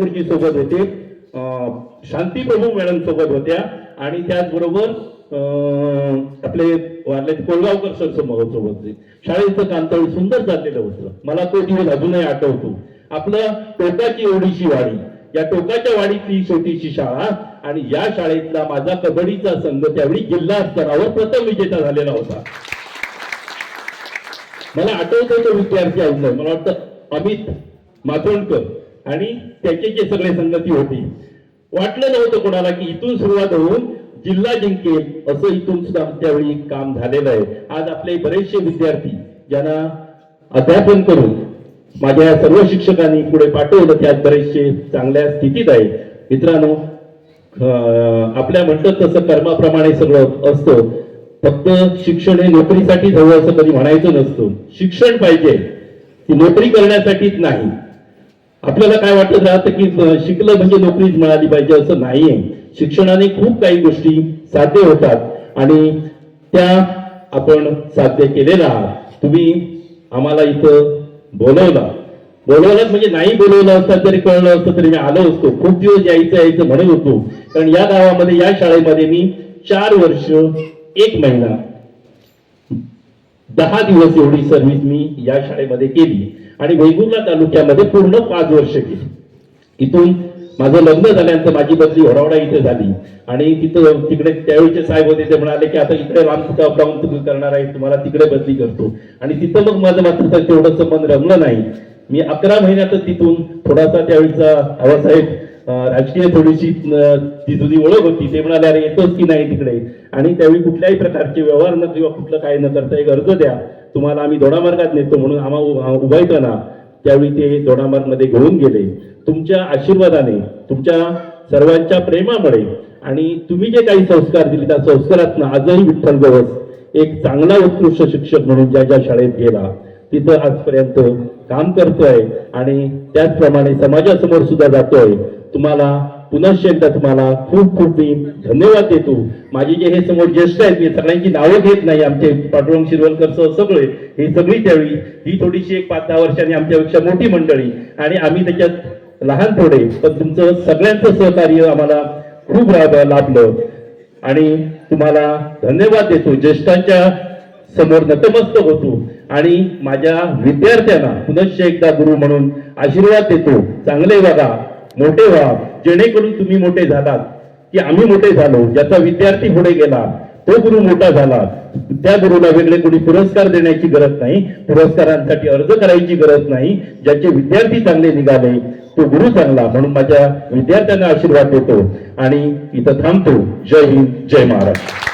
गुरुजी सोबत होते. शांती प्रभू मॅडम सोबत होत्या. आणि त्याचबरोबर अं, आपले वारले कोळगावकर सर सोबत होते. शाळेचं कांतळ सुंदर चाललेलं होतं. मला तो दिवस अजूनही आठवतो. आपलं टोकाची ओढीची वाडी. या टोकाच्या वाडीतली छोटीशी शाळा आणि या शाळेतला माझा कबड्डीचा संघ त्यावेळी जिल्हा स्तरावर प्रथम विजेता झालेला होता. मला आठवतो तो विद्यार्थी ऐकलं मला वाटतं अमित मातोंडकर आणि त्याचे जे सगळे संगती होती. वाटलं नव्हतं कोणाला की इथून सुरुवात होऊन जिल्हा जिंकेल असं इथून सुद्धा त्यावेळी काम झालेलं आहे. आज आपले बरेचसे विद्यार्थी ज्यांना अध्यापन करून माझ्या सर्व शिक्षकांनी पुढे पाठवलं त्यात बरेचसे चांगल्या स्थितीत आहे. मित्रांनो अं, आपल्या म्हणतात तसं कर्माप्रमाणे सगळं असतं. फक्त शिक्षण हे नोकरीसाठीच हवं असं कधी म्हणायचं नसतं. शिक्षण पाहिजे. ती नोकरी करण्यासाठीच नाही. आपल्याला काय वाटत राहतं की शिकलं म्हणजे नोकरीच मिळाली पाहिजे असं नाहीये. शिक्षणाने खूप काही गोष्टी साध्य होतात आणि त्या आपण साध्य केलेल्या आहात. तुम्ही आम्हाला इथं बोलवला. बोलवलं म्हणजे नाही बोलवलं असतं तरी कळलं असतं तरी मी आलो असतो. खूप दिवस यायचं यायचं म्हणत होतो. कारण या गावामध्ये या शाळेमध्ये मी चार वर्ष एक महिना दहा दिवस एवढी सर्व्हिस मी या शाळेमध्ये केली. आणि वेंगुर्ला तालुक्यामध्ये पूर्ण पाच वर्ष गेली. इथून माझं लग्न झाल्यानंतर माझी बदली होरावडा इथे झाली. आणि तिथं तिकडे त्यावेळीचे साहेब होते ते म्हणाले की आता इकडे रामकुटा राऊन तुम्ही करणार आहे तुम्हाला तिकडे बदली करतो. आणि तिथं मग माझं मात्र तेवढं मन रमलं नाही. मी अकरा महिन्यातच तिथून थोडासा त्यावेळीचा आवासाहेब राजकीय थोडीशी ती जुनी ओळख होती. ते म्हणाले अरे येतोच की नाही तिकडे? आणि त्यावेळी कुठल्याही प्रकारचे व्यवहार न किंवा कुठलं काय न करता एक अर्ज द्या. तुम्हाला आम्ही दोडामार्गात नेतो म्हणून आम्हा उभा ना त्यावेळी ते दोडामार्गमध्ये घेऊन गेले. तुमच्या आशीर्वादाने तुमच्या सर्वांच्या प्रेमामुळे आणि तुम्ही जे काही संस्कार दिले त्या संस्कारातनं आजही विठ्ठल गवस एक चांगला उत्कृष्ट शिक्षक म्हणून ज्या ज्या शाळेत गेला तिथं आजपर्यंत काम करतोय आणि त्याचप्रमाणे समाजासमोर सुद्धा जातोय. तुम्हाला पुनश्च एकदा तुम्हाला. खूप खूप मी धन्यवाद देतो. माझे जे हे समोर ज्येष्ठ आहेत मी सगळ्यांची नावं घेत नाही. आमचे पांडुरंग शिरवलकर सह सगळे हे सगळी त्यावेळी ही थोडीशी एक पाच दहा वर्षांनी आमच्यापेक्षा मोठी मंडळी. आणि आम्ही त्याच्यात लहान थोडे पण तुमचं सगळ्यांचं सहकार्य आम्हाला खूप ला- लाभलं. आणि तुम्हाला धन्यवाद देतो. ज्येष्ठांच्या समोर नतमस्तक होतो. आणि माझ्या विद्यार्थ्यांना पुनश्च एकदा गुरु म्हणून आशीर्वाद देतो. चांगले वागा मोठे व्हा. जेणेकरून तुम्ही मोठे झालात की आम्ही मोठे झालो ज्याचा विद्यार्थी पुढे गेला तो गुरु मोठा झाला त्या गुरुला वेगळे कोणी पुरस्कार देण्याची गरज नाही पुरस्कारांसाठी अर्ज करायची गरज नाही ज्याचे विद्यार्थी चांगले निघाले तो गुरु चांगला म्हणून माझ्या विद्यार्थ्यांना आशीर्वाद देतो. आणि इथं थांबतो. जय हिंद जय महाराष्ट्र.